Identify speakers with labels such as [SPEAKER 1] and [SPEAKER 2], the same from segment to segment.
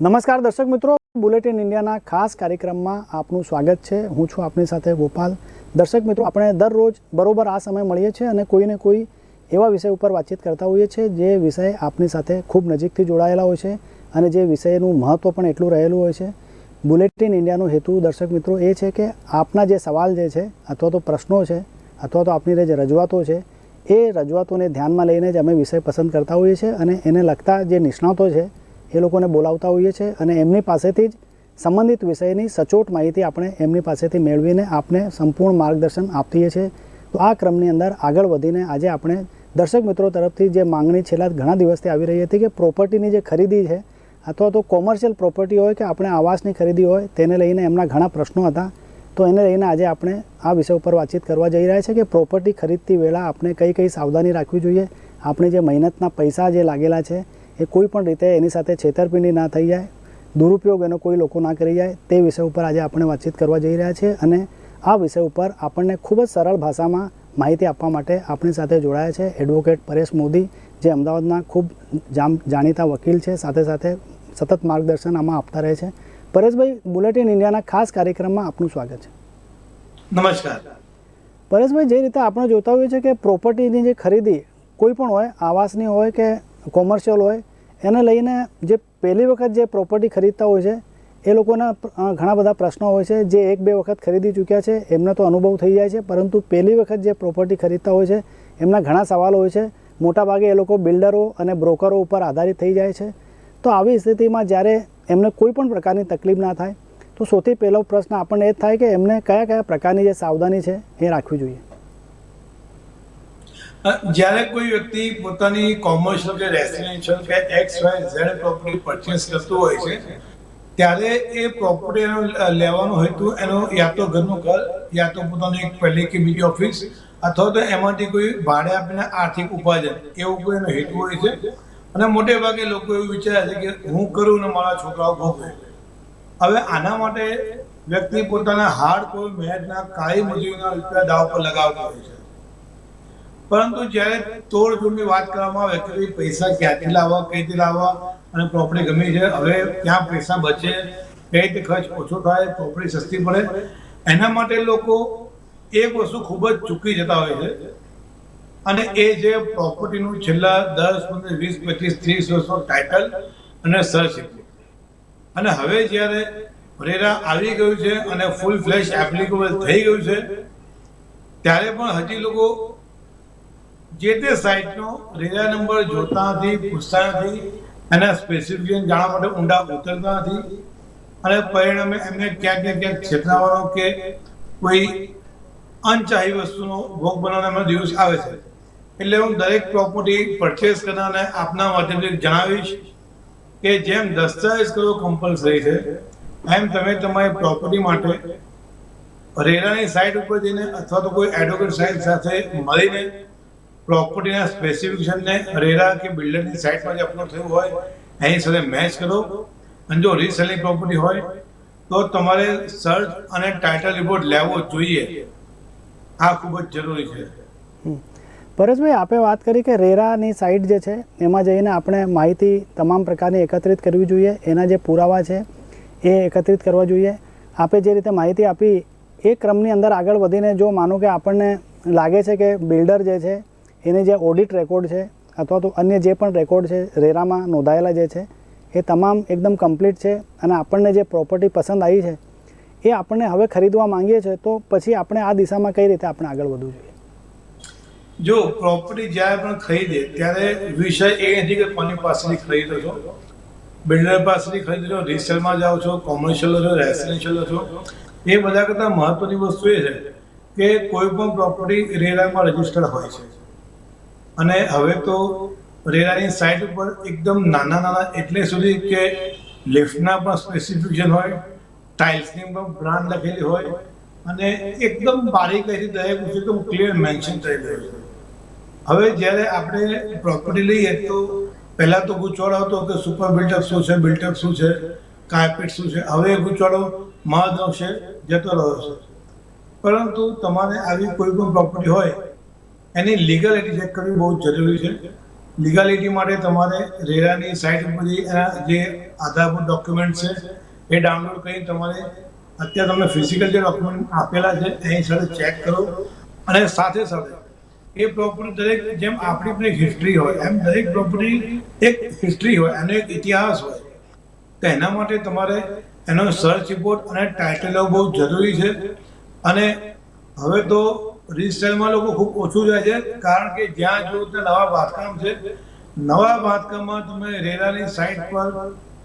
[SPEAKER 1] નમસ્કાર દર્શક મિત્રો, બુલેટિન ઇન્ડિયાના ખાસ કાર્યક્રમમાં આપનું સ્વાગત છે. હું છું આપની સાથે ગોપાલ. દર્શક મિત્રો, આપણે દરરોજ બરોબર આ સમય મળીએ છીએ અને કોઈને કોઈ એવા વિષય ઉપર વાતચીત કરતા હોઈએ છીએ જે વિષય આપની સાથે ખૂબ નજીકથી જોડાયેલા હોય છે અને જે વિષયનું મહત્ત્વ પણ એટલું રહેલું હોય છે. બુલેટિન ઇન્ડિયાનો હેતુ, દર્શક મિત્રો, એ છે કે આપના જે સવાલ જે છે, અથવા તો પ્રશ્નો છે, અથવા તો આપની જે રજૂઆતો છે, એ રજૂઆતોને ધ્યાનમાં લઈને જ અમે વિષય પસંદ કરતા હોઈએ છીએ અને એને લગતા જે નિષ્ણાતો છે એ લોકોને બોલાવતા હોઈએ છીએ અને એમની પાસેથી જ સંબંધિત વિષયની સચોટ માહિતી આપણે એમની પાસેથી મેળવીને આપને સંપૂર્ણ માર્ગદર્શન આપીએ છીએ. તો આ ક્રમની અંદર આગળ વધીને આજે આપણે દર્શક મિત્રો તરફથી જે માંગણી છેલ્લા ઘણા દિવસથી આવી રહી હતી કે પ્રોપર્ટીની જે ખરીદી છે અથવા તો કોમર્શિયલ પ્રોપર્ટી હોય કે આપણે આવાસની ખરીદી હોય તેને લઈને એમના ઘણા પ્રશ્નો હતા. તો એને લઈને આજે આપણે આ વિષય ઉપર વાતચીત કરવા જઈ રહ્યા છે કે પ્રોપર્ટી ખરીદતી વેળા આપણે કઈ કઈ સાવધાની રાખવી જોઈએ. આપણે જે મહેનતના પૈસા જે લાગેલા છે એ કોઈ પણ રીતે એની સાથે છેતરપિંડી ના થઈ જાય દુરુપયોગ એનો કોઈ લોકો ના કરી જાય તે વિષય ઉપર આજે આપણે વાતચીત કરવા જઈ રહ્યા છીએ અને આ વિષય ઉપર આપણને ખૂબ જ સરળ ભાષામાં માહિતી આપવા માટે આપણી સાથે જોડાયા છે એડવોકેટ પરેશ મોદી જે અમદાવાદના ખૂબ જામ જાણીતા વકીલ છે સાથે સાથે સતત માર્ગદર્શન આમાં આપતા રહે છે. પરેશભાઈ બુલેટિન ઇન્ડિયાના ખાસ કાર્યક્રમમાં આપનું સ્વાગત છે.
[SPEAKER 2] નમસ્કાર.
[SPEAKER 1] પરેશભાઈ જે રીતે આપણે જોતા હોઈએ છીએ કે પ્રોપર્ટીની જે ખરીદી કોઈ પણ હોય આવાસની હોય કે કોમર્શિયલ હોય એને લઈને જે પહેલી વખત જે પ્રોપર્ટી ખરીદતા હોય છે, એ લોકોના ઘણા બધા પ્રશ્નો હોય છે. જે એક બે વખત ખરીદી ચૂક્યા છે, એમને તો અનુભવ થઈ જાય છે. પરંતુ પહેલી વખત જે પ્રોપર્ટી ખરીદતા હોય છે, એમના ઘણા સવાલો હોય છે. મોટાભાગે એ લોકો બિલ્ડરો અને બ્રોકરો ઉપર આધારિત થઈ જાય છે. તો આવી સ્થિતિમાં જ્યારે એમને કોઈ પણ પ્રકારની તકલીફ ના થાય, તો સૌથી પહેલો પ્રશ્ન આપણને એ જ થાય કે એમને કયા કયા પ્રકારની જે સાવધાની છે, એ રાખવી જોઈએ.
[SPEAKER 2] જ્યારે કોઈ વ્યક્તિ પોતાની કોમર્શિયલ કે રેસિડેન્શિયલ કે X Y Z property purchase કરતો હોય છે, ત્યારે એ પ્રોપર્ટી લેવાનો હેતુ એનો યા તો ઘરનું ઘર, યા તો પોતાની એક પહેલી કે બીજી ઓફિસ અથવા તો એમાંથી કોઈ ભાડે આપીને આર્થિક ઉપાર્જન, એવું કોઈ એનો હેતુ હોય છે. અને મોટે ભાગે લોકો એવું વિચારે છે કે હું કરું ને મારા છોકરાઓ ભોગવે. હવે આના માટે વ્યક્તિ પોતાના હાર્ડ કોઈ મહેનતના કાળી મજૂરીના રૂપિયા દાવ પર લગાવતો હોય છે. પરંતુ જ્યારે તોડ જોડની વાત કરવામાં આવે કે પૈસા ક્યાંથી લાવવા કઈ રીતે લાવવા અને પ્રોપર્ટી ગમી છે, હવે ક્યાં પૈસા બચે, કઈ રીતે ખર્ચ ઓછો થાય પ્રોપર્ટી સસ્તી પડે એના માટે લોકો એક વસ્તુ ખૂબ જ ચૂકી જતા હોય છે. અને એ જે પ્રોપર્ટીનું છેલ્લા દસ, પંદર, વીસ, પચીસ, ત્રીસ વર્ષનો ટાઇટલ અને સર્ચ અને હવે જ્યારે રેરા આવી ગયું છે અને ફૂલ ફ્લેશ એપ્લિકેબલ થઈ ગયું છે, ત્યારે પણ હજી લોકો જે તે સાઇટનો રેરા નંબર જોતા નથી, પૂછતા નથી એના સ્પેસિફિકેશન જાણવા માટે ઊંડા ઉતરતા નથી. અને પરિણામે એમને ક્યાંક ને ક્યાંક છેતરાવાનો કે કોઈ અનચાહી વસ્તુનો ભોગ બનાવવાનો દિવસ આવે છે. એટલે હું દરેક પ્રોપર્ટી પરચેસ કરનારને આપના માધ્યમથી જણાવીશ કે જેમ દસ્તાવેજ કરવો કમ્પલસરી છે, એમ તમે તમારી પ્રોપર્ટી માટે રેરાની સાઇટ ઉપર જઈને અથવા તો કોઈ એડવોકેટ સાઇટ સાથે મળીને પ્રોપર્ટીના સ્પેસિફિકેશનને રેરા કે બિલ્ડરની સાઇટમાં જે અપલોડ થયું હોય, એની સાથે મેચ કરો. અને જો રીસેલિંગ પ્રોપર્ટી હોય, તો તમારે સર્ચ અને ટાઇટલ રિપોર્ટ લેવો જોઈએ. આ ખૂબ જ જરૂરી છે.
[SPEAKER 1] પરેશભાઈ આપે વાત કરી કે રેરાની સાઇટ જે છે, એમાં જઈને આપણે માહિતી તમામ પ્રકારની એકત્રિત કરવી જોઈએ. એના જે પુરાવા છે, એ એકત્રિત કરવા જોઈએ. આપે જે રીતે માહિતી આપી, એ ક્રમની અંદર આગળ વધીને જો માનો કે આપણને લાગે છે કે બિલ્ડર જે છે એને જે ઓડિટ રેકોર્ડ છે અથવા તો અન્ય જે પણ રેકોર્ડ છે, રેરામાં નોંધાયેલા જે છે, એ તમામ એકદમ કમ્પ્લીટ છે અને આપણને જે પ્રોપર્ટી પસંદ આવી છે, એ આપણને હવે ખરીદવા માંગીએ છીએ, તો પછી આપણે આ દિશામાં કઈ રીતે આપણે આગળ વધવું જોઈએ?
[SPEAKER 2] જો પ્રોપર્ટી જ્યારે પણ ખરીદે, ત્યારે વિષય એ નથી કે કોની પાસેથી ખરીદો છો. બિલ્ડર પાસેથી ખરીદો રિસેલમાં જાઓ છો કોમર્શિયલ છો રેસિડેન્શિયલ છો. એ બધા કરતાં મહત્વની વસ્તુ એ છે કે કોઈ પણ પ્રોપર્ટી રેરામાં રજીસ્ટર્ડ હોય છે. અને હવે તો રેરાની સાઈડ ઉપર એકદમ નાના નાના એટલે સુધી કે લિફ્ટના પણ સ્પેસિફિકેશન હોય ટાઇલ્સની પણ બ્રાન્ડ લખેલી હોય, અને એકદમ બારીકાઈથી દરેક વસ્તુ એકદમ ક્લિયર મેન્શન થઈ ગયું હવે જ્યારે આપણે પ્રોપર્ટી લઈએ તો પહેલાં તો ગૂંચવાડો હતો કે સુપર બિલ્ટઅપ શું છે બિલ્ટઅપ શું છે કાર્પેટ શું છે, હવે ગૂંચવાડો મહદ છે, જતો રહ્યો છે. પરંતુ તમારે આવી કોઈ પણ પ્રોપર્ટી હોય એની લીગાલિટી ચેક કરવી બહુ જરૂરી છે. લીગાલિટી માટે તમારે રેરાની સાઇટ ઉપરથી એના જે આધારભૂત ડોક્યુમેન્ટ છે, એ ડાઉનલોડ કરી તમારે અત્યારે તમને ફિઝિકલ જે ડોક્યુમેન્ટ આપેલા છે, એની સાથે ચેક કરો. અને સાથે સાથે એ પ્રોપર્ટી દરેક, જેમ આપણી પણ એક હિસ્ટ્રી હોય, એમ દરેક પ્રોપર્ટી એક હિસ્ટ્રી હોય, એનો એક ઇતિહાસ હોય. તો એના માટે તમારે એનો સર્ચ રિપોર્ટ અને ટાઇટલ બહુ જરૂરી છે. અને હવે તો રીસેલમાં લોકો ખૂબ ઓછું જાય છે, કારણ કે જ્યાં જો ત્યાં નવા બાંધકામ છે. નવા બાંધકામમાં તમે રેરાની સાઇટ પર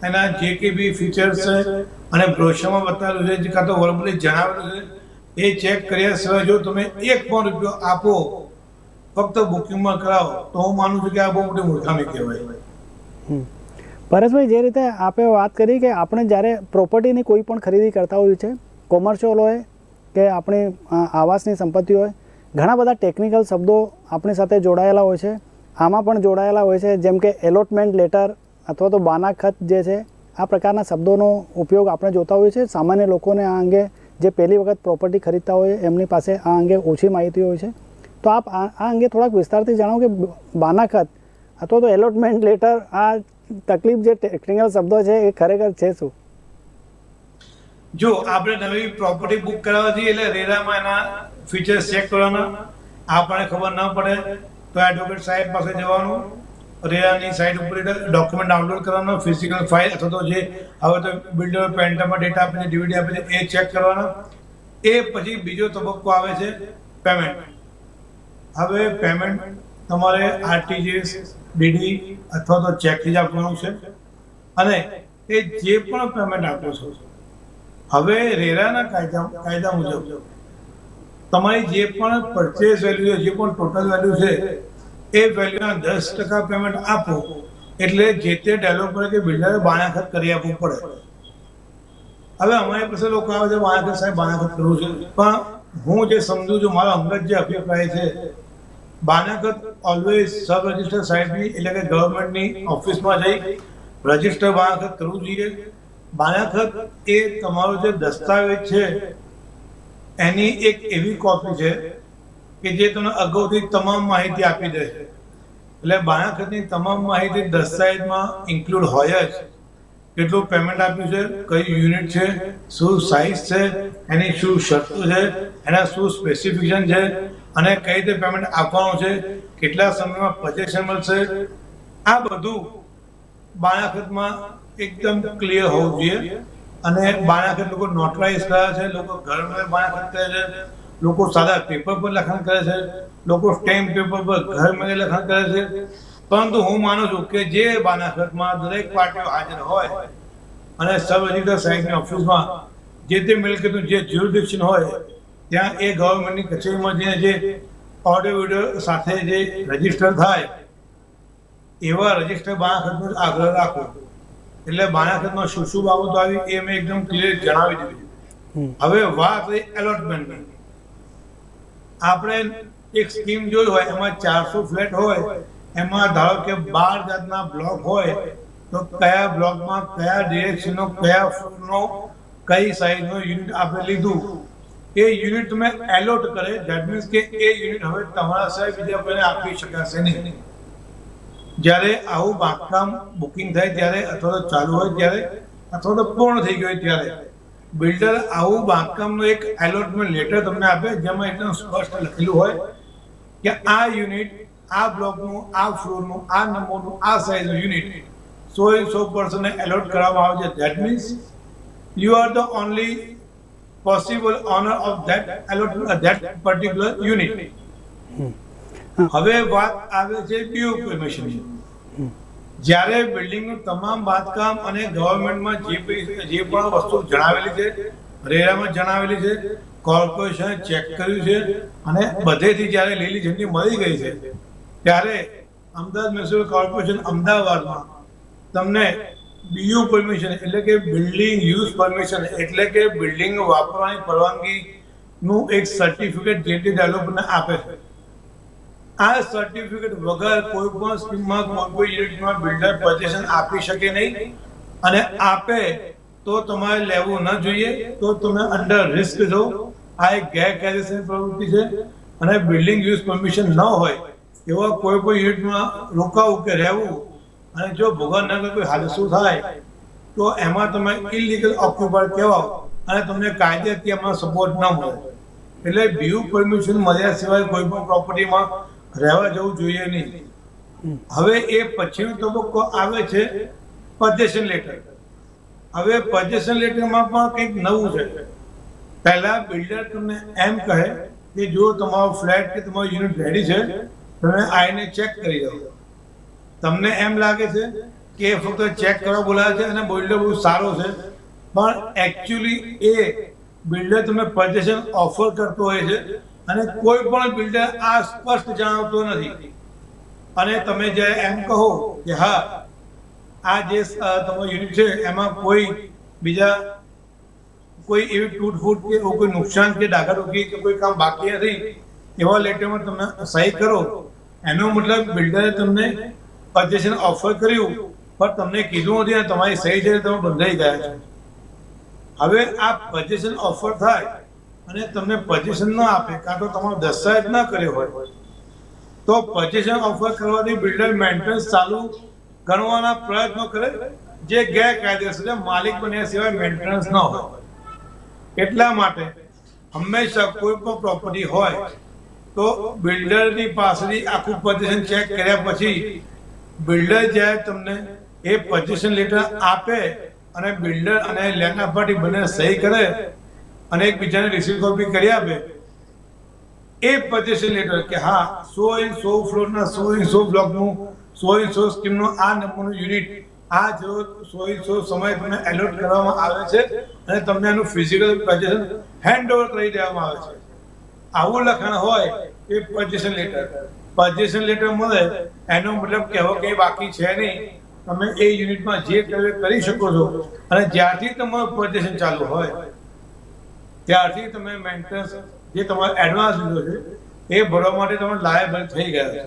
[SPEAKER 2] એના જે કે બી ફીચર્સ છે અને બ્રોશરમાં બતાવેલું છે જે કાં તો વર્બલી જણાવેલું છે. એ ચેક કર્યા સિવાય જો તમે એક પણ રૂપિયો આપો, ફક્ત બુકિંગમાં કરાવો, તો હું માનું છું કે આ બહુ મોટી મૂર્ખામી કહેવાય.
[SPEAKER 1] પરેશભાઈ, જે રીતે આપે વાત કરી કે આપણે જ્યારે પ્રોપર્ટીની કોઈ પણ ખરીદી કરતા હોઈએ છે કોમર્શિયલ કે આપણી આવાસની સંપત્તિ હોય, ઘણા બધા ટેકનિકલ શબ્દો આપણી સાથે જોડાયેલા હોય છે. આમાં પણ જોડાયેલા હોય છે, જેમ કે એલોટમેન્ટ લેટર અથવા તો બાના ખત જે છે, આ પ્રકારના શબ્દોનો ઉપયોગ આપણે જોતા હોઈએ છીએ. સામાન્ય લોકોને આ અંગે જે પહેલી વખત પ્રોપર્ટી ખરીદતા હોય, એમની પાસે આ અંગે ઓછી માહિતી હોય છે. તો આપ આ અંગે થોડાક વિસ્તારથી જાણો કે બાના ખત અથવા તો એલોટમેન્ટ લેટર આ તકલીફ જે ટેકનિકલ શબ્દો છે એ ખરેખર છે શું?
[SPEAKER 2] જો આપણે નવી પ્રોપર્ટી બુક કરાવવા જઈએ એટલે રેરામાં એના ફીચર્સ ચેક કરવાના. આપણને ખબર ન પડે તો એડવોકેટ સાહેબ પાસે જવાનું. રેરાની સાઇટ ઉપર ડોક્યુમેન્ટ ડાઉનલોડ કરવાનો ફિઝિકલ ફાઇલ અથવા તો જે હવે તો બિલ્ડર પેન્ટરમાં ડેટા આપે છે ડીવીડી આપે છે, એ ચેક કરવાના. એ પછી બીજો તબક્કો આવે છે પેમેન્ટ હવે પેમેન્ટ તમારે આરટીજીએસ ડીડી અથવા તો ચેકથી જ આપવાનું છે. અને એ જે પણ પેમેન્ટ આપો છો હવે રેરાના કાયદા કાયદા મુજબ, તમારી જે પણ પરચેસ વેલ્યુ છે, જે પણ ટોટલ વેલ્યુ છે, એ વેલ્યુના દસ ટકા પેમેન્ટ આપો, એટલે જે તે ડેવલપર કે બિલ્ડરે બાણાખત કરી આપવું પડે. હવે અમારી પાસે લોકો આવે છે, બાણાખત સાહેબ, બાણાખત કરવું છે. પણ હું જે સમજુ છું, મારો અંગત જે અભિપ્રાય છે, બાણાખત ઓલવેઝ સબ રજિસ્ટર સાઇટની એટલે કે ગવર્મેન્ટની ઓફિસમાં જઈ રજિસ્ટર બાણાખત કરવું જોઈએ. બાનાખત એ તમારો જે દસ્તાવેજ છે, એની એક એવી કોપી છે કે જે તમને અગાઉથી તમામ માહિતી આપી દે છે. એટલે બાણાખતની તમામ માહિતી દસ્તાવેજમાં ઇન્ક્લુડ હોય જ. કેટલું પેમેન્ટ આપ્યું છે, કઈ યુનિટ છે, શું સાઇઝ છે, એની શું શરતો છે, એના શું સ્પેસિફિકેશન છે, અને કઈ રીતે પેમેન્ટ આપવાનું છે, કેટલા સમયમાં પજેશન મળશે. આ બધું બાણાખતમાં એકદમ ક્લિયર હોવું જોઈએ. અને બાણાખત લોકો નોટરાઇઝ કરે છે, લોકો ઘરમાં બાણાખત કરે છે, લોકો સાદા પેપર પર લખાણ કરે છે, લોકો સ્ટેમ્પ પેપર પર ઘરમાં લખાણ કરે છે. પરંતુ હું માનું છું કે જે બાનાખતમાં દરેક પાર્ટીઓ હાજર હોય, અને સબ રજિસ્ટર સાહેબની ઓફિસમાં જે તે મિલકતનું જે જ્યુરિડિક્શન હોય, ત્યાં એ ગવર્મેન્ટની કચેરીમાં જે જે ઓડિયો વિડિયો સાથે જે રજિસ્ટર થાય, એવા રજિસ્ટર બાણાખતનો આગ્રહ રાખો. એટલે બાણાખતમાં શું શું બાબતો આવી એ મેં એકદમ ક્લિયર જણાવી દીધી. હવે વાત રહી એલોટમેન્ટની આપણે એક સ્કીમ જોઈ હોય એમાં ચારસો ફ્લેટ હોય એમાં ધારો કે બાર જાતના બ્લોક હોય તો કયા બ્લોકમાં કયા ડિરેક્શનનો કયા ફૂટનો કઈ સાઈઝનો યુનિટ આપણે લીધું. એ યુનિટ તમે એલોટ કરે ધેટ મીન્સ કે એ યુનિટ હવે તમારા સિવાય બીજા કોઈને આપી શકાશે નહીં. જ્યારે આવું બાંધકામ બુકિંગ થાય ત્યારે, અથવા તો ચાલુ હોય ત્યારે, અથવા તો પૂર્ણ થઈ ગયું હોય ત્યારે બિલ્ડર આવું બાંધકામનો એક એલોટમેન્ટ લેટર તમને આપે, જેમાં એકદમ સ્પષ્ટ લખેલું હોય કે આ યુનિટ આ બ્લોકનું આ ફ્લોરનું આ નંબરનું, આ સાઇઝનું યુનિટ સો એ સો પર્સનને એલોટ કરવામાં આવે છે. That means you are the only possible owner of that allot that particular unit હવે વાત આવે છે બીયુ પરમિશન જ્યારે બિલ્ડિંગનું તમામ બાંધકામ અને ગવર્મેન્ટમાં જે જે પણ વસ્તુ જણાવેલી છે, રેરામાં જણાવેલી છે કોર્પોરેશન ચેક કર્યું છે અને બધેથી જ્યારે લીલી ઝંડી મળી ગઈ છે, ત્યારે અમદાવાદ મ્યુનિસિપલ કોર્પોરેશન અમદાવાદમાં તમને બીયુ પરમિશન એટલે કે બિલ્ડિંગ યુઝ પરમિશન એટલે કે બિલ્ડિંગ વાપરવાની પરવાનગી નું એક સર્ટિફિકેટ જે તે આપે છે આ સર્ટિફિકેટ વગર કોઈ પણ સ્કીમમાં કોઈ યુનિટમાં બિલ્ડર પોઝિશન આપી શકે નહીં. અને આપે તો તમારે લેવું ન જોઈએ, તો તમે અંડર રિસ્ક છો. આ એક ગેરકાયદેસર પ્રવૃત્તિ છે. અને બિલ્ડિંગ યુઝ પરમિશન ન હોય, એવા કોઈ પણ યુનિટમાં રોકાવું કે રહેવું, અને જો ભગવાન કોઈ કોઈ હાદસો થાય, તો એમાં તમે ઇલીગલ ઓક્યુપાયર કહેવાઓ, અને તમને કાયદે એમાં સપોર્ટ ન મળે. એટલે બીયુ પરમિશન મળ્યા સિવાય કોઈ પણ પ્રોપર્ટીમાં રહેવા જવું જોઈએ નહીં. હવે એ પછીનો તબક્કો આવે છે પજેશન લેટર. હવે પજેશન લેટરમાં પણ કંઈક નવું છે. પહેલા બિલ્ડર તમને એમ કહે કે જો તમારો ફ્લેટ કે તમારો યુનિટ રેડી છે તમે આવીને ચેક કરી દો. તમને એમ લાગે છે કે એ ફક્ત ચેક કરવા બોલાવે છે અને બિલ્ડર બહુ સારો છે. પણ એકચ્યુઅલી એ બિલ્ડર તમને પજેશન ઓફર કરતો હોય છે અને કોઈ પણ બિલ્ડર આ સ્પષ્ટ જણાવતો નથી. અને તમે જે એમ કહો કે હા, આ જે તમારો યુનિટ છે, એમાં કોઈ બીજા, કોઈ એવી તૂટફૂટ કે કોઈ નુકસાન કે ડાઘાડોકી કે કોઈ કામ બાકી નથી, એવા લેટરમાં તમે સહી કરો. એનો મતલબ બિલ્ડરે તમને પજેશન ઓફર કર્યું, પણ તમને કીધું નથી તમારી સહી છે તમે બંધાઈ ગયા છો. હવે આ પજેશન ઓફર થાય અને તમને પોઝિશન ન આપે, કાં તો તમારો દસ્તાવેજ ન કર્યો હોય, તો પોઝિશન ઓફર કરવાથી બિલ્ડર મેન્ટેનન્સ ચાલુ ગણવાના પ્રયત્નો કરે, જે ગેરકાયદેસર માલિક બન્યા સિવાય મેન્ટેનન્સ ન હોય. એટલા માટે હંમેશા કોઈ પણ પ્રોપર્ટી હોય, તો બિલ્ડરની પાસેથી આખું પોઝિશન ચેક કર્યા પછી બિલ્ડર જ્યારે તમને એ પોઝિશન લેટર આપે અને બિલ્ડર અને લેન્ડ પાર્ટી બંને સહી કરે અને એકબીજાને રિસીવ કોપી કરી આપે, એ પજેશન લેટર કે હા, સો ઇન સો ફ્લોરના સો ઇન સો બ્લોકનું સો ઇન સો સ્કીમનું આ નંબરનું યુનિટ આ જો સો ઇન સો સમય તમને એલોટ કરવામાં આવે છે અને તમને એનું ફિઝિકલ પજેશન હેન્ડ ઓવર કરી દેવામાં આવે છે. આવું લખાણ હોય એ પજેશન લેટર પજેશન લેટર મળે, એનો મતલબ કહેવો કે બાકી છે નહીં. તમે એ યુનિટમાં જે કરવું કરી શકો છો અને જ્યારથી તમારું પોઝિશન ચાલુ હોય ત્યારથી તમે મેન્ટેનન્સ જે તમારો એડવાન્સ લીધો છે, એ ભરવા માટે તમે લાયબલ થઈ ગયા છો.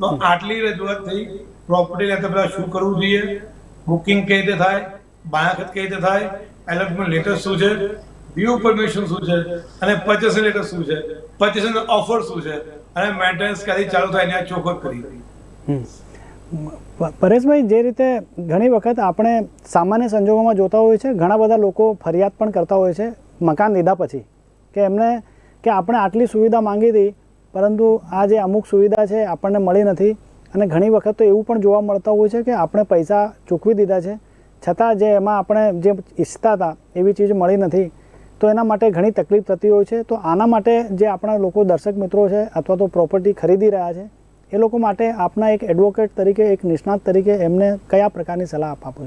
[SPEAKER 2] તો આટલી રજૂઆત થઈ પ્રોપર્ટી લેતા પહેલાં શું કરવું જોઈએ? બુકિંગ કઈ રીતે થાય? બાયાખત કઈ રીતે થાય? એલોટમેન્ટ લેટર શું છે? વ્યૂ પરમિશન શું છે? અને પચેસન લેટર શું છે? પચેસન ઓફર શું છે? અને મેન્ટેનન્સ ક્યાંથી ચાલુ થાય એની ચોખવટ કરી.
[SPEAKER 1] પરેશભાઈ, જે રીતે ઘણી વખત આપણે સામાન્ય સંજોગોમાં જોતા હોઈએ છે ઘણા બધા લોકો ફરિયાદ પણ કરતા હોય છે. મકાન લીધા પછી કે એમને કે આપણે આટલી સુવિધા માંગી હતી, પરંતુ આ જે અમુક સુવિધા છે આપણને મળી નથી. અને ઘણી વખત તો એવું પણ જોવા મળતા હોય છે કે આપણે પૈસા ચૂકવી દીધા છે. છતાં જે એમાં આપણે જે ઈચ્છતા હતા એવી ચીજ મળી નથી. તો એના માટે ઘણી તકલીફ થતી હોય છે. તો આના માટે જે આપણા લોકો દર્શક મિત્રો છે અથવા તો પ્રોપર્ટી ખરીદી રહ્યા છે, એ લોકો માટે આપના એક એડવોકેટ તરીકે, એક નિષ્ણાત તરીકે એમને કયા પ્રકારની સલાહ આપ આપો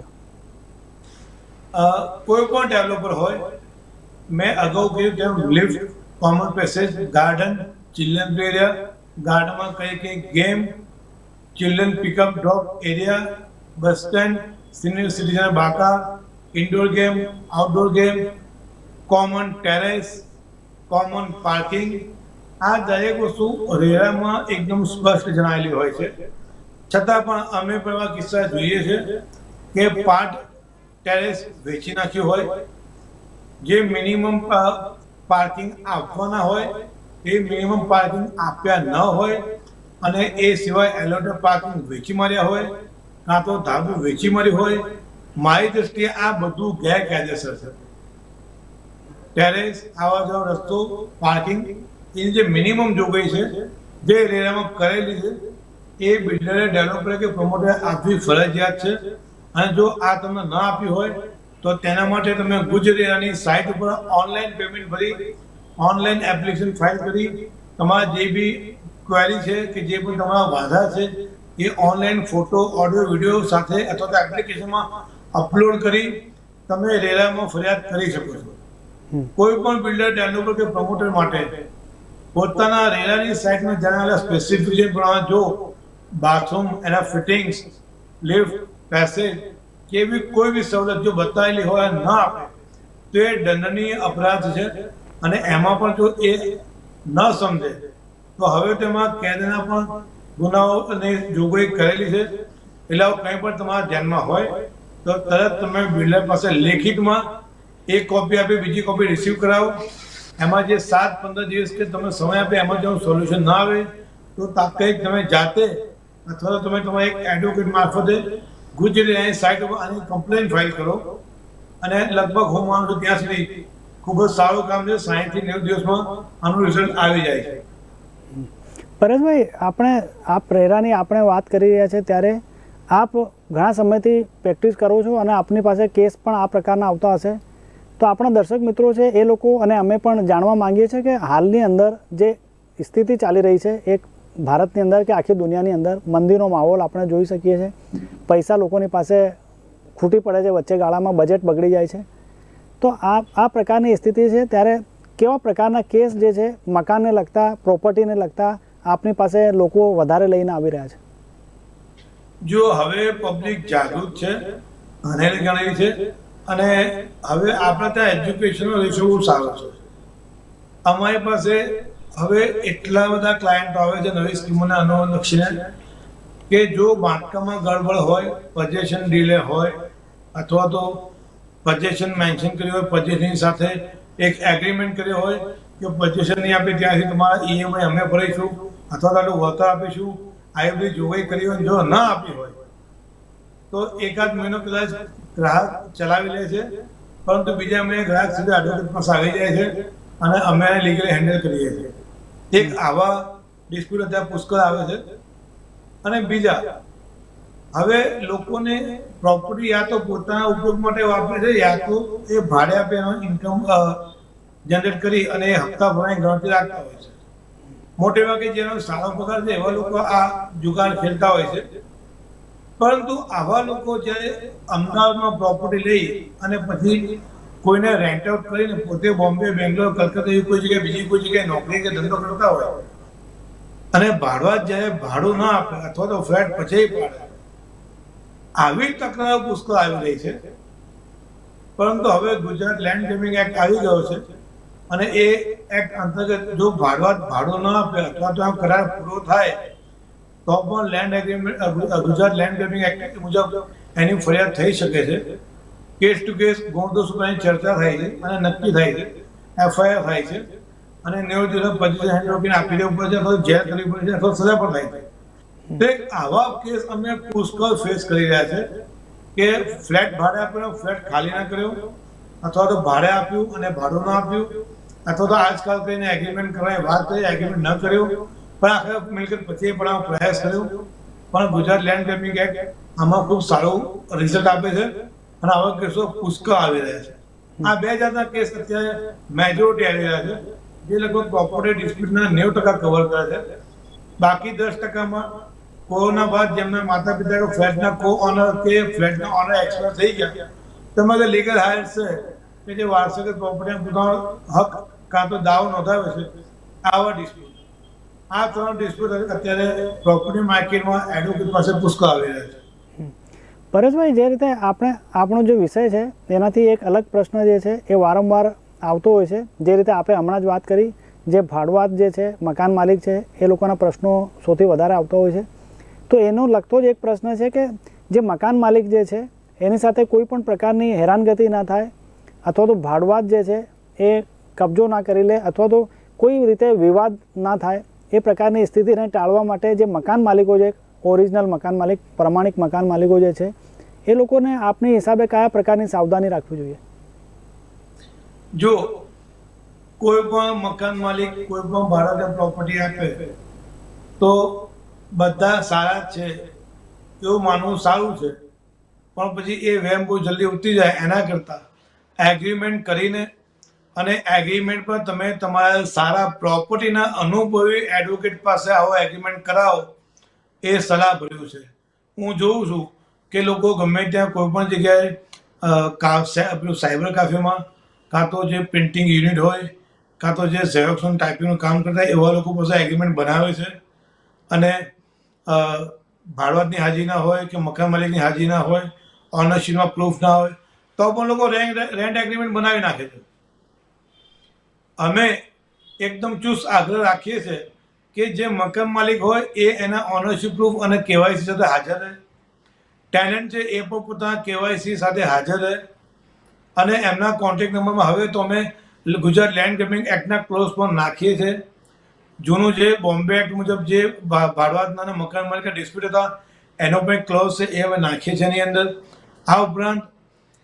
[SPEAKER 2] કોઈ પણ ડેવલપર હોય મેં અગાઉ કહ્યું તેમ lift common passage garden children area ગાર્ડનમાં કઈ કઈ game children pickup drop area bus stand senior citizen બાકા indoor game outdoor game common terrace common parking આ દરેક વસ્તુ રેરામાં એકદમ સ્પષ્ટ જણાયેલી હોય છે. છતાં પણ અમે પણ એવા કિસ્સા જોઈએ છે કે પાર્ટ ટેરેસ વેચી નાખ્યું હોય જે મિનિમમ પાર્કિંગ આપવાના હોય, એ મિનિમમ પાર્કિંગ આપ્યા ન હોય, અને એ સિવાય એલોટેડ પાર્કિંગ વેચી માર્યા હોય, કાં તો ધાબુ વેચી માર્યું હોય, મારી દ્રષ્ટિએ આ બધું ગેરકાયદેસર છે. ટેરેસ આવા જવા રસ્તો પાર્કિંગ એની જે મિનિમમ જોગવાઈ છે, જે રેરામાં કરેલી છે, એ બિલ્ડરે ડેવલપરે કે પ્રમોટરે આપવી ફરજિયાત છે. અને જો આ તમને ન આપી હોય તો તેના માટે તમે ગુજરાતીની સાઇટ ઉપર ઓનલાઈન પેમેન્ટ ભરી ઓનલાઈન એપ્લિકેશન ફાઇલ કરી તમારા જે બી ક્વેરી છે કે જે પણ તમારા વાંધા છે એ ઓનલાઈન ફોટો ઓડિયો વીડિયો સાથે અથવા તો એપ્લિકેશનમાં અપલોડ કરી તમે રેરામાં ફરિયાદ કરી શકો છો. કોઈ પણ બિલ્ડર ડેવલપર કે પ્રમોટર માટે પોતાના રેરાની સાઇટમાં જણાવેલા સ્પેસિફિકેશન પ્રમાણે જો બાથરૂમ એના ફિટિંગ્સ લિફ્ટ પેસેજ કે એવી કોઈ બી સવલત જો બતાવેલી હોય ના આપે, તો એ દંડનીય અપરાધ છે. અને એમાં પણ જો એ ન સમજે, તો હવે તેમાં કેદના પણ ગુનાઓ અને જોગવાઈ કરેલી છે. એટલે આવું કંઈ પણ તમારા ધ્યાનમાં હોય, તો તરત તમે બિલ્ડર પાસે લેખિતમાં એક કોપી આપી બીજી કોપી રિસીવ કરાવો. એમાં જે સાત પંદર દિવસ કે તમે સમય આપે એમાં જો સોલ્યુશન ના આવે, તો તાત્કાલિક તમે જાતે અથવા તો તમે તમારા એક એડવોકેટ મારફતે ગુજરાતી સાઇટ ઉપર આની કમ્પ્લેન ફાઇલ કરો. અને લગભગ હું માનું છું ત્યાં સુધી ખૂબ જ સારું કામ છે. સાહીઠથી નેવું દિવસમાં આનું રિઝલ્ટ આવી જાય છે.
[SPEAKER 1] પરેશભાઈ, આપણે આ પ્રેરાની આપણે વાત કરી રહ્યા છે ત્યારે આપ ઘણા સમયથી પ્રેક્ટિસ કરો છો અને આપની પાસે કેસ પણ આ પ્રકારના આવતા હશે. તો આપણા દર્શક મિત્રો છે એ લોકો અને અમે પણ જાણવા માંગીએ છીએ કે હાલની અંદર જે સ્થિતિ ચાલી રહી છે, એક ભારતની અંદર કે આખી દુનિયાની અંદર મંદીનો માહોલ આપણે જોઈ શકીએ છીએ. પૈસા લોકોની પાસે ખૂટી પડે છે, વચ્ચે ગાળામાં બજેટ બગડી જાય છે. તો આ આ પ્રકારની સ્થિતિ છે. ત્યારે કેવા પ્રકારના કેસ જે છે, મકાનને લગતા, પ્રોપર્ટીને લગતા, આપની પાસે લોકો વધારે લઈને આવી રહ્યા છે?
[SPEAKER 2] જો હવે પબ્લિક જાગૃત છે, ભણેલી ગણેલી છે, અને હવે આપણે ત્યાં એજ્યુકેશનલ રેશિયો સારો છે. અમારી પાસે હવે એટલા બધા ક્લાયન્ટો આવે છે નવી સ્કીમોને અનુલક્ષીને કે જો બાંધકામમાં ગડબડ હોય પજેશન ડીલે હોય, અથવા તો પજેશન મેન્શન કર્યું હોય પજેશનની સાથે એક એગ્રીમેન્ટ કર્યો હોય કે પજેશન નહીં આપે ત્યાંથી તમારા ઈએમઆઈ અમે ભરીશું અથવા તો આટલું વળતર આપીશું આવી બધી જોગવાઈ કરી હોય જો ન આપી હોય, તો એકાદ મહિનો કદાચ ગ્રાહક ચલાવી લે છે, પરંતુ બીજા મહિને ગ્રાહક સીધા પાસે આવી જાય છે અને અમે લીગલી હેન્ડલ કરીએ છીએ. એક આવા ડિસ્પ્યુટ અત્યારે પુષ્કળ આવે છે. અને બીજા, હવે લોકોને પ્રોપર્ટી યા તો પોતાના ઉપયોગ માટે વાપરે છે, યા તો એ ભાડે આપે ઇન્કમ જનરેટ કરી અને એ હપ્તા ભરવાની ગણતરી રાખતા હોય છે. મોટે ભાગે જેનો સારો પગાર છે, એવા લોકો આ જુગાર ખેલતા હોય છે. પરંતુ આવા લોકો જ્યારે અમદાવાદમાં પ્રોપર્ટી લઈ અને પછી કોઈને રેન્ટ આઉટ કરીને પોતે બોમ્બે, બેંગ્લોર, કલકત્તા એવી કોઈ જગ્યાએ, બીજી કોઈ જગ્યાએ નોકરી કે ધંધો કરતા હોય અને ભાડવા જ્યારે ભાડું ના આપે અથવા તો ફ્લેટ પછી પાડે, આવી તકરારો પુષ્કળ આવી રહી છે. પરંતુ હવે ગુજરાત લેન્ડ ગેમિંગ એક્ટ આવી ગયો છે અને એ એક્ટ અંતર્ગત જો ભાડવા ભાડું ન આપે અથવા તો આ કરાર પૂરો થાય, તો પણ land agreement Gujarat land grabbing act મુજબ એની ફરિયાદ થઈ શકે છે. કેસ ટુ કેસ ગુણદોષ ઉપરની ચર્ચા થાય છે અને નક્કી થાય છે, એફઆઈઆર થાય છે અને નેવું દિવસ પચીસ હેન્ડ રોકીને આપી દેવું પડે છે અથવા જેલ કરવી પડે છે અથવા સજા પણ થાય છે. તે આવા કેસ અમે પુષ્કળ ફેસ કરી રહ્યા છે કે ફ્લેટ ભાડે આપ્યો ફ્લેટ ખાલી ના કર્યો અથવા તો ભાડે આપ્યું અને ભાડું ના આપ્યું અથવા તો આજકાલ કહીને એગ્રીમેન્ટ કરવાની વાત કરી એગ્રીમેન્ટ ન કર્યું, પણ આખરે મિલકત પછી પણ પ્રયાસ કર્યો. પણ ગુજરાત લેન્ડ ગ્રેબિંગ એક્ટ આમાં ખૂબ સારું રિઝલ્ટ આપે છે. અને આવા કેસો પુષ્કળ આવી રહ્યા છે. આ બે જાતના કેસ અત્યારે મેજોરિટી આવી રહ્યા છે. જે લગભગ પ્રોપર્ટી ડિસ્પ્યુટના નેવું ટકા કવર કરે છે. બાકી દસ ટકામાં કોરોના બાદ જેમના માતા પિતા ફ્લેટના કો ઓનર કે ફ્લેટના ઓનર એક્સપાયર થઈ ગયા તમારે લીગલ હાયર છે, કે જે વારસાગત પ્રોપર્ટી પોતાનો હક કાં તો દાવો નોંધાવે છે, આવા ડિસ્પ્યુટ આ ત્રણ ડિસ્પ્યુટ અત્યારે પ્રોપર્ટી માર્કેટમાં એડવોકેટ પાસે પુષ્કળ આવી રહ્યા છે.
[SPEAKER 1] પરેશભાઈ જે રીતે આપણે, આપણો જે વિષય છે તેનાથી એક અલગ પ્રશ્ન જે છે, એ વારંવાર આવતો હોય છે. જે રીતે આપણે હમણાં જ વાત કરી, જે ભાડવાત જે છે, મકાન માલિક છે, એ લોકોના પ્રશ્નો સૌથી વધારે આવતો હોય છે. તો એનો લગતો જ એક પ્રશ્ન છે કે, જે મકાન માલિક જે છે, એની સાથે કોઈ પણ પ્રકારની હેરાનગતિ ના થાય, અથવા તો ભાડવાત જે છે, એ કબજો ના કરી લે, અથવા તો કોઈ રીતે વિવાદ ના થાય, એ પ્રકારની સ્થિતિને ટાળવા માટે જે મકાન માલિકો છે ઓરિજિનલ મકાન માલિક, પ્રમાણિક મકાન માલિકો જે છે, એ લોકોને આપની હિસાબે કયા પ્રકારની સાવધાની રાખવી જોઈએ?
[SPEAKER 2] જો કોઈ પણ મકાન માલિક કોઈ પણ ભાડે પ્રોપર્ટી આપે, તો બધા સારા છે, એવું માનવું સારું છે. પણ પછી એ વેમ બહુ જલ્દી ઉતરી જાય એના કરતાં. એગ્રીમેન્ટ કરીને અને એગ્રીમેન્ટ પર તમે તમારા સારા પ્રોપર્ટીના અનુભવી એડવોકેટ પાસે આવો એગ્રીમેન્ટ કરાવો એ સલાહ ભર્યું છે. હું જોઉં છું કે લોકો ગમે ત્યાં કોઈ પણ જગ્યાએ પેલું સાયબર કાફેમાં, કાં તો જે પ્રિન્ટિંગ યુનિટ હોય, કાં તો જે ઝેરોક્સ અને ટાઈપિંગનું કામ કરતા એવા લોકો પાસે એગ્રીમેન્ટ બનાવે છે. અને ભાડવતની હાજરી ના હોય કે મકાન માલિકની હાજરી ના હોય ઓનરશીપમાં પ્રૂફ ના હોય, તો પણ લોકો રેન્ટ રેન્ટ એગ્રીમેન્ટ બનાવી નાખે છે. અમે એકદમ ચુસ્ત આગ્રહ રાખીએ છીએ કે જે મકાન માલિક હોય એ એના ઓનરશીપ પ્રૂફ અને કેવાયસી સાથે હાજર રહે. ટેનન્ટ છે એ પણ પોતાના કેવાયસી સાથે હાજર રહે. અને એમના કોન્ટેક્ટ નંબરમાં હવે તો અમે ગુજરાત લેન્ડ ગ્રેબિંગ એક્ટના ક્લોઝ પણ નાખીએ છીએ જૂનું જે બોમ્બે એક્ટ મુજબ જે ભા- ભાડુઆતના મકાન માલિક ડિસ્પ્યુટ હતા, એનો પણ ક્લોઝ છે એ હવે નાખીએ છીએ એની અંદર. આ ઉપરાંત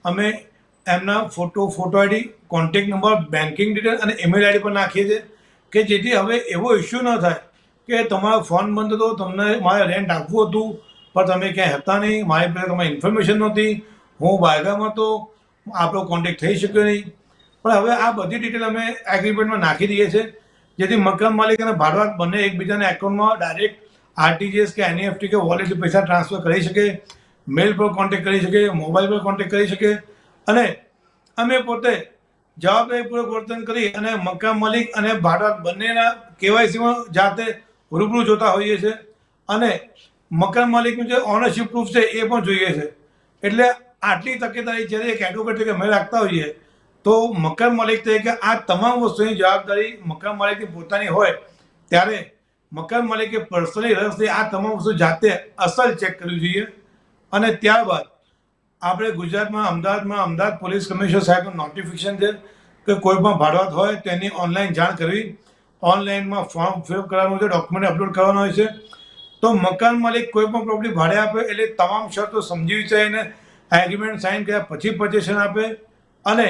[SPEAKER 2] અમે એમના photo photo ID contact number banking detail અને ઈમેલ આઈડી પણ નાખીએ છીએ. કે જેથી હવે એવો ઇસ્યુ ન થાય કે તમારો ફોન બંધ હતો, તમને મારે રેન્ટ આપવું હતું, પણ તમે ક્યાંય હતા નહીં. મારી પાસે તમારી ઇન્ફોર્મેશન નહોતી. હું બાયગામાં હતો. આપણો કોન્ટેક્ટ થઈ શક્યો નહીં. પણ હવે આ બધી ડિટેલ અમે એગ્રીમેન્ટમાં નાખી દઈએ છીએ, જેથી મકાન માલિક અને ભાડુઆત બંને એકબીજાના એકાઉન્ટમાં ડાયરેક્ટ આરટીજીએસ કે એનઈએફટી કે વોલેટથી પૈસા ટ્રાન્સફર કરી શકે મેલ પર કોન્ટેક્ટ કરી શકે મોબાઈલ પર કોન્ટેક્ટ કરી શકે. અને અમે પોતે જવાબદારીપૂર્વક વર્તન કરી અને મકાન માલિક અને ભાડા બંનેના કેવાયસીમાં જાતે રૂબરૂ જોતા હોઈએ છીએ અને મકાન માલિકનું જે ઓનરશિપ પ્રૂફ છે એ પણ જોઈએ છે. એટલે આટલી તકેદારી જ્યારે એક એડવોકેટ તરીકે અમે રાખતા હોઈએ, તો મકાન માલિક તરીકે આ તમામ વસ્તુની જવાબદારી મકાન માલિકની પોતાની હોય, ત્યારે મકાન માલિકે પર્સનલી રસથી આ તમામ વસ્તુ જાતે અસલ ચેક કરવી જોઈએ. અને ત્યારબાદ આપણે ગુજરાતમાં, અમદાવાદમાં, અમદાવાદ પોલીસ કમિશનર સાહેબનું નોટિફિકેશન છે કે કોઈ પણ ભાડવાત હોય તેની ઓનલાઈન જાણ કરવી. ઓનલાઈનમાં ફોર્મ ફિલ કરવાનું છે ડોક્યુમેન્ટ અપલોડ કરવાનું હોય છે. તો મકાન માલિક કોઈ પણ પ્રોપર્ટી ભાડે આપે એટલે તમામ શરતો સમજી વિચારીને એગ્રીમેન્ટ સાઇન કર્યા પછી પજેશન આપે. અને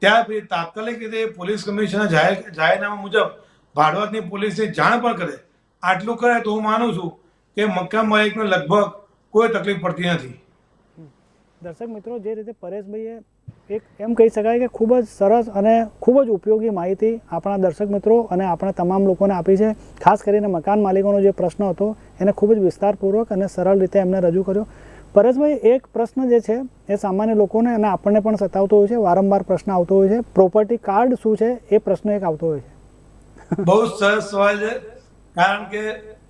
[SPEAKER 2] ત્યાર પછી તાત્કાલિક રીતે પોલીસ કમિશનર જાહેર, જાહેરનામા મુજબ ભાડવાતની પોલીસને જાણ પણ કરે. આટલું કરે તો હું માનું છું કે મકાન માલિકને લગભગ કોઈ તકલીફ પડતી નથી.
[SPEAKER 1] દર્શક મિત્રો, જે રીતે પરેશભાઈએ એક એમ કહી શકાય કે ખૂબ જ સરસ અને ખૂબ જ ઉપયોગી માહિતી આપણા દર્શક મિત્રો અને આપણા તમામ લોકોને આપી છે. ખાસ કરીને મકાન માલિકોનો જે પ્રશ્ન હતો, એને ખૂબ જ વિસ્તારપૂર્વક અને સરળ રીતે એમને રજૂ કર્યો. પરેશભાઈ, એક પ્રશ્ન જે છે, એ સામાન્ય લોકોને અને આપણને પણ સતાવતો હોય છે. વારંવાર પ્રશ્ન આવતો હોય છે. પ્રોપર્ટી કાર્ડ શું છે? એ પ્રશ્ન એક આવતો હોય છે.
[SPEAKER 2] બહુ સરસ સવાલ છે. કારણ કે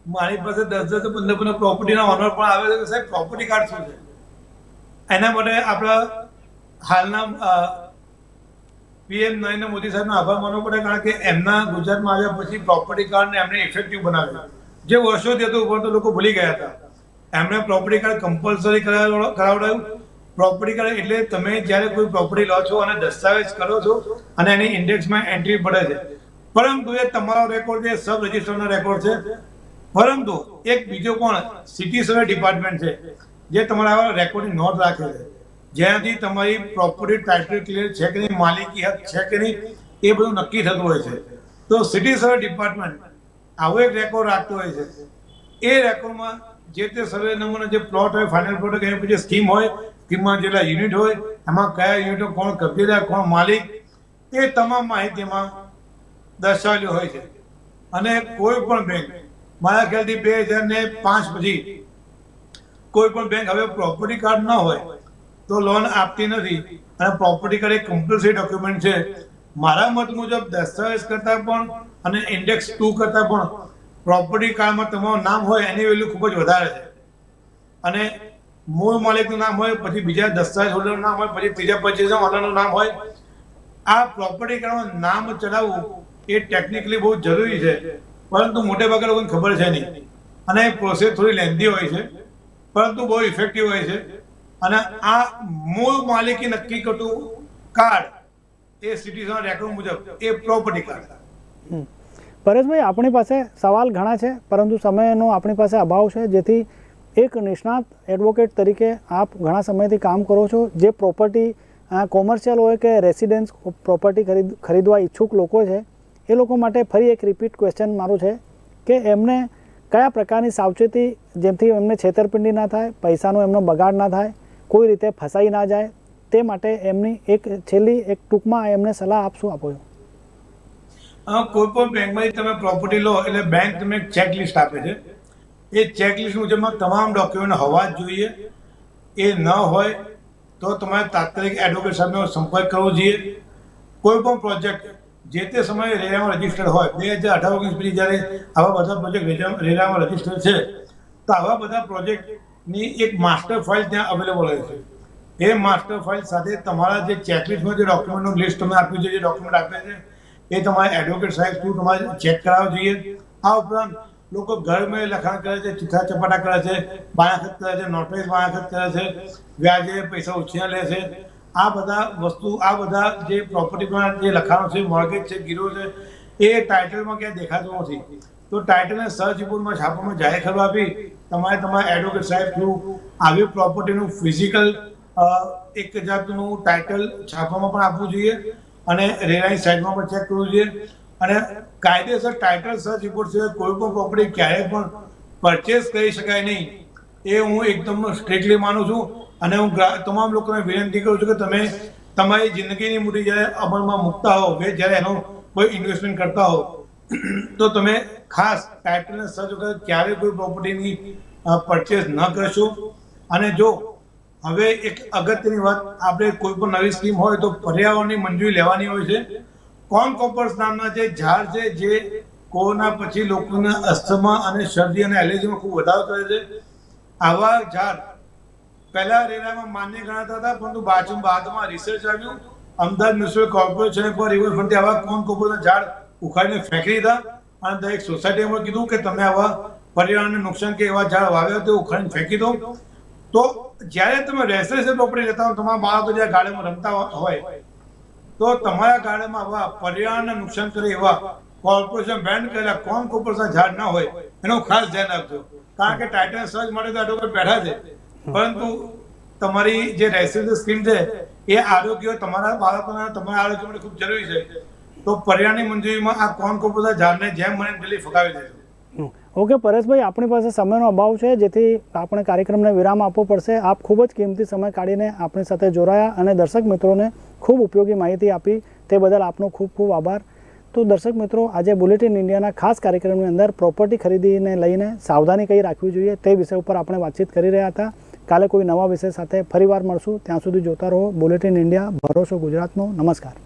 [SPEAKER 2] મારી પાસે દસ દસ પંદર પંદર પ્રોપર્ટીના ઓનર પણ આવે છે. સાહેબ પ્રોપર્ટી કાર્ડ શું છે? એના માટે આપણા હાલના પીએમ નરેન્દ્ર મોદી સાહેબનો આભાર માનવો પડે, કારણ કે એમના ગુજરાતમાં આવ્યા પછી પ્રોપર્ટી કાર્ડને એમણે ઇફેક્ટિવ બનાવ્યું. જે વર્ષોથી હતું ઉપર લોકો ભૂલી ગયા હતા. એમણે પ્રોપર્ટી કાર્ડ કમ્પલસરી કરાવડાયું. પ્રોપર્ટી કાર્ડ એટલે તમે જ્યારે કોઈ પ્રોપર્ટી લો છો અને દસ્તાવેજ કરો છો, અને એની ઇન્ડેક્સમાં એન્ટ્રી પડે છે. પરંતુ એ તમારો રેકોર્ડ છે સબ રજિસ્ટરનો રેકોર્ડ છે. પરંતુ એક બીજો પણ સિટી સર્વે ડિપાર્ટમેન્ટ છે. જે તમારા આવા રેકોર્ડની નોંધ રાખે છે. જેનાથી તમારી પ્રોપર્ટી ટાઇટલ ક્લિયર છે કે નહીં, માલિકી હક છે કે નહીં, એ બધું નક્કી થતું હોય છે. તો સિટી સર્વે ડિપાર્ટમેન્ટ આવો એક રેકોર્ડ રાખતો હોય છે. એ રેકોર્ડમાં જે તે સર્વે નંબરનો જે પ્લોટ હોય ફાઇનલ પ્લોટ હોય, પછી સ્કીમ હોય સ્કીમમાં જેટલા યુનિટ હોય, એમાં કયા યુનિટો કોણ કબજેદાર, કોણ માલિક, એ તમામ માહિતીમાં દર્શાવેલી હોય છે. અને કોઈ પણ બેંક મારા ખ્યાલથી બે હજાર ને પાંચ પછી કોઈ પણ બેંક હવે પ્રોપર્ટી કાર્ડ ન હોય, તો લોન આપતી નથી. અને પ્રોપર્ટી કાર્ડ એક કમ્પલસરી ડોક્યુમેન્ટ છે. મારા મત મુજબ દસ્તાવેજ કરતાં પણ અને ઇન્ડેક્સ ટુ કરતાં પણ પ્રોપર્ટી કાર્ડમાં તમારું નામ હોય, એની વેલ્યુ ખૂબ જ વધારે છે. અને મૂળ માલિકનું નામ હોય, પછી બીજા દસ્તાવેજ હોલ્ડરનું નામ હોય, પછી ત્રીજા પચીસ હોલ્ડરનું નામ હોય. આ પ્રોપર્ટી કાર્ડમાં નામ ચડાવવું એ ટેકનિકલી બહુ જરૂરી છે. પરંતુ મોટે ભાગે લોકોને ખબર છે નહીં. અને પ્રોસેસ થોડી લેન્ધી હોય છે. પરંતુ બહુ ઇફેક્ટિવ હોય છે. અને આ મૂળ માલિકી નક્કી કરતું કાર્ડ એ સિટીઝન રેકોર્ડ મુજબ, એ પ્રોપર્ટી કાર્ડ
[SPEAKER 1] પરેશભાઈ, આપણી પાસે સવાલ ઘણા છે, પરંતુ સમયનો આપણી પાસે અભાવ છે, જેથી એક નિષ્ણાત એડવોકેટ તરીકે આપ ઘણા સમયથી કામ કરો છો, જે પ્રોપર્ટી કોમર્શિયલ હોય કે રેસિડેન્સ પ્રોપર્ટી ખરીદ, ખરીદવા ઈચ્છુક લોકો છે, એ લોકો માટે ફરી એક રિપીટ ક્વેશ્ચન મારું છે, કે એમને કયા પ્રકારની સાવચેતી જેમથી એમને છેતરપિંડી ના થાય, પૈસાનો એમનો બગાડ ના થાય, કોઈ રીતે ફસાઈ ના જાય, તે માટે એમની એક છેલ્લી એક ટૂંકમાં એમને સલાહ આપશું આપો છો.
[SPEAKER 2] કોઈ પણ બેંકમાંથી તમે પ્રોપર્ટી લો એટલે બેંક તમને એક ચેકલિસ્ટ આપે છે. એ ચેકલિસ્ટ મુજબમાં તમામ ડોક્યુમેન્ટ હોવા જ જોઈએ. એ ન હોય તો તમારે તાત્કાલિક એડવોકેટ સાહેબનો સંપર્ક કરવો જોઈએ. કોઈ પણ પ્રોજેક્ટ જે તે સમયે રેરામાં રજિસ્ટર હોય. બે હજાર અઢાર ઓગણીસ પછી જ્યારે આવા બધા પ્રોજેક્ટ રેરા- રેરામાં રજિસ્ટર છે, તો આવા બધા પ્રોજેક્ટની એક માસ્ટર ફાઇલ ત્યાં અવેલેબલ હોય છે. એ માસ્ટર ફાઇલ સાથે તમારા જે ચેકલિસ્ટમાં જે ડોક્યુમેન્ટનું લિસ્ટ તમે આપ્યું છે, જે ડોક્યુમેન્ટ આપે છે, એ તમારે એડવોકેટ સાહેબ થ્રુ તમારે ચેક કરાવવો જોઈએ? આ ઉપરાંત લોકો ઘરમાં લખાણ કરે છે ચીઠા ચપાટા કરે છે, બાયાખત કરે છે નોટરીઝ બાયાખત કરે છે, વ્યાજે પૈસા ઉછીના લે છે આ બધા વસ્તુ, આ બધા જે પ્રોપર્ટીમાં જે લખાણો છે મોર્ગેજ છે, ગીરો છે, એ ટાઇટલમાં ક્યાંય દેખાતું નથી. તો ટાઇટલને સર્ચ રિપોર્ટમાં છાપવામાં જાહેર કરવા આપી, તમારે તમારા એડવોકેટ સાહેબ થ્રુ આવી પ્રોપર્ટીનું ફિઝિકલ એક જાતનું ટાઇટલ છાપવામાં પણ આપવું જોઈએ અને રેરાની સાઇડમાં પણ ચેક કરવું જોઈએ. અને કાયદેસર ટાઇટલ સર્ચ રિપોર્ટ સિવાય કોઈ પણ પ્રોપર્ટી ક્યારેય પણ પરચેસ કરી શકાય નહીં. એ હું એકદમ સ્ટ્રિક્ટલી માનું છું અને હું તમામ લોકોને વિનંતી કરું છું કે તમે તમારી જિંદગીની મૂડી જ્યારે અમલમાં મૂકતા હો કે જ્યારે એનો કોઈ ઇન્વેસ્ટમેન્ટ કરતા હો તો તમે ખાસ ટાઇટલને સર્ચ વગર ક્યારેય કોઈ પ્રોપર્ટીની પરચેસ ન કરશો. અને જો હવે એક અગત્યની વાત, આપણે કોઈ પણ નવી સ્કીમ હોય તો પર્યાવરણની મંજૂરી લેવાની હોય છે. કોન કોપર્સ નામના જે ઝાડ છે, જે કોરોના પછી લોકોના અસ્થમા અને શરદી અને એલર્જીમાં ખૂબ વધારો કરે છે. આવા ઝાડ પહેલા રેરામાં માન્ય ગણાતા હતા, પરંતુ બાજુ બાદમાં રિસર્ચ આવ્યું. અમદાવાદ મ્યુનિસિપલ કોર્પોરેશન પર રિવરફ્રન્ટે આવા કોન કોપોના ઝાડ ઉખાડીને ફેંકી દીધા? અને દરેક સોસાયટીમાં કીધું કે તમે આવા પર્યાવરણને નુકસાન કે એવા ઝાડ વાવ્યા તે ઉખાડીને ફેંકી દો. તો જ્યારે તમે રેસિડેન્શિયલ પ્રોપર્ટી લેતા હોય, તમારા બાળકો જ્યારે ગાર્ડનમાં રમતા હોય, તો તમારા ગાર્ડનમાં આવા પર્યાવરણને નુકસાન કરે એવા કોર્પોરેશન બેન્ડ કરેલા કોન કોર્પોરેશન ઝાડ ના હોય, એનું ખાસ ધ્યાન રાખજો. કારણ કે ટાઇટન સર્ચ માટે તો એડવોકેટ બેઠા છે. પરંતુ તમારી જે રેસિડેન્શિયલ સ્કીમ છે, એ આરોગ્ય તમારા બાળકોના, તમારા આરોગ્ય માટે ખૂબ જરૂરી છે. તો પર્યાની મંજૂરીમાં આ કોન કોર્પોરેશન ઝાડને જેમ મને જલ્દી ફગાવી દેજો.
[SPEAKER 1] ઓકે, પરેશભાઈ, આપણી પાસે સમયનો અભાવ છે, જેથી આપણે કાર્યક્રમને વિરામ આપવો પડશે. આપ ખૂબ જ કિંમતી સમય કાઢીને આપણી સાથે જોડાયા અને દર્શક મિત્રોને ખૂબ ઉપયોગી માહિતી આપી. તે બદલ આપનો ખૂબ ખૂબ આભાર. તો દર્શક મિત્રો, આજે બુલેટિન ઇન્ડિયાના ખાસ કાર્યક્રમની અંદર પ્રોપર્ટી ખરીદીને લઈને સાવધાની કઈ રાખવી જોઈએ તે વિષય ઉપર આપણે વાતચીત કરી રહ્યા હતા. કાલે કોઈ નવા વિષય સાથે ફરીવાર મળશું. ત્યાં સુધી જોતા રહો બુલેટિન ઇન્ડિયા ભરોસો ગુજરાતનો. નમસ્કાર.